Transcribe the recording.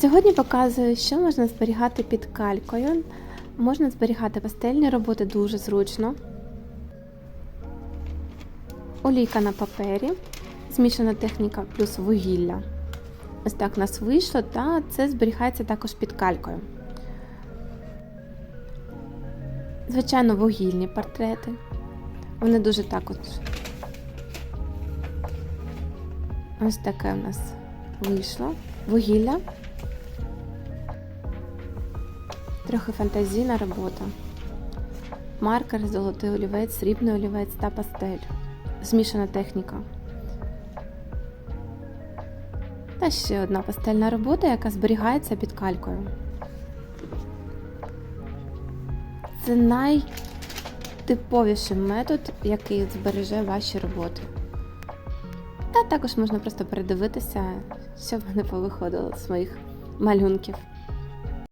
Сьогодні показую, що можна зберігати під калькою. Можна зберігати пастельні роботи дуже зручно. Олійка на папері, змішана техніка плюс вугілля. Ось так у нас вийшло, та це зберігається також під калькою. Звичайно, вугільні портрети. Вони дуже так от. Ось таке у нас вийшло. Вугілля. Трохи фантазійна робота. Маркер, золотий олівець, срібний олівець та пастель. Змішана техніка. Та ще одна пастельна робота, яка зберігається під калькою. Це найтиповіший метод, який збереже ваші роботи. Та також можна просто передивитися, що в мене повиходило з моїх малюнків.